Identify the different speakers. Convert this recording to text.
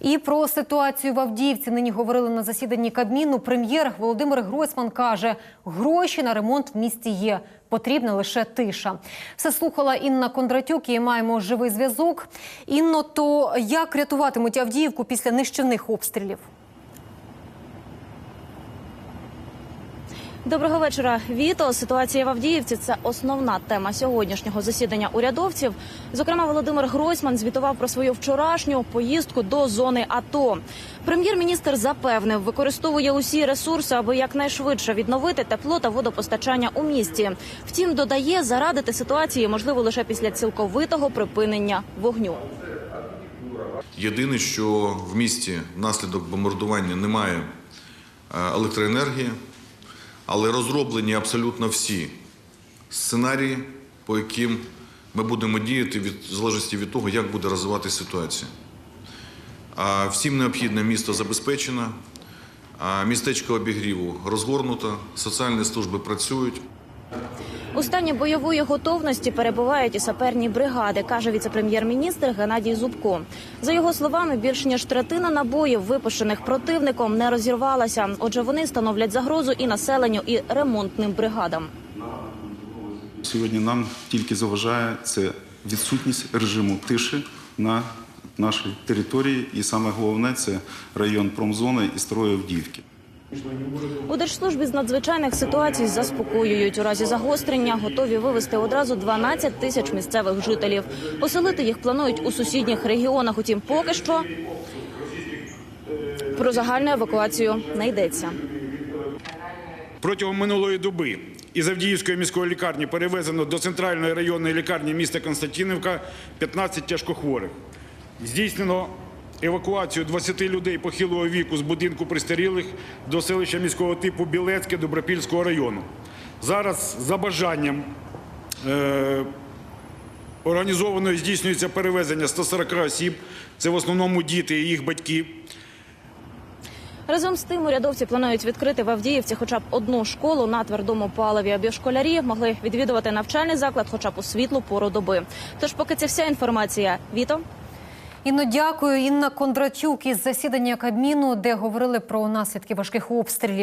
Speaker 1: І про ситуацію в Авдіївці нині говорили на засіданні Кабміну. Прем'єр Володимир Гройсман каже, гроші на ремонт в місті є. Потрібна лише тиша. Все слухала Інна Кондратюк і маємо живий зв'язок. Інно, то як рятуватимуть Авдіївку після нищівних обстрілів?
Speaker 2: Доброго вечора, Віто. Ситуація в Авдіївці це основна тема сьогоднішнього засідання урядовців. Зокрема, Володимир Гройсман звітував про свою вчорашню поїздку до зони АТО. Прем'єр-міністр запевнив, використовує усі ресурси, аби якнайшвидше відновити тепло та водопостачання у місті. Втім, додає, зарадити ситуації можливо лише після цілковитого припинення вогню.
Speaker 3: Єдине, що в місті внаслідок бомбардування немає е, електроенергії, але розроблені абсолютно всі сценарії, по яким ми будемо діяти від в залежності від того, як буде розвиватися ситуація. А Всім необхідне місто забезпечено, містечко обігріву розгорнуто, соціальні служби працюють.
Speaker 2: У стані бойової готовності перебувають і саперні бригади, каже віце-прем'єр-міністр Геннадій Зубко. За його словами, більш ніж третина набоїв, випущених противником, не розірвалася. Отже, вони становлять загрозу і населенню, і ремонтним бригадам.
Speaker 4: Сьогодні нам тільки заважає це відсутність режиму тиші на нашій території, і саме головне це район промзони і строї Авдіївки.
Speaker 2: У держслужбі з надзвичайних ситуацій заспокоюють. У разі загострення готові вивезти одразу 12 тисяч місцевих жителів. Поселити їх планують у сусідніх регіонах. Утім, поки що про загальну евакуацію не йдеться.
Speaker 5: Протягом минулої доби із Авдіївської міської лікарні перевезено до центральної районної лікарні міста Константинівка 15 тяжкохворих. Здійснено евакуацію 20 людей похилого віку з будинку пристарілих до селища міського типу Білецьке Добропільського району. Зараз за бажанням е, організовано і здійснюється перевезення 140 осіб. Це в основному діти і їх батьки.
Speaker 2: Разом з тим урядовці планують відкрити в Авдіївці хоча б одну школу на твердому паливі, аби школярі могли відвідувати навчальний заклад хоча б у світлу пору доби. Тож, поки це вся інформація, Віто.
Speaker 1: Інно, дякую. Інна Кондратюк із засідання Кабміну, де говорили про наслідки важких обстрілів.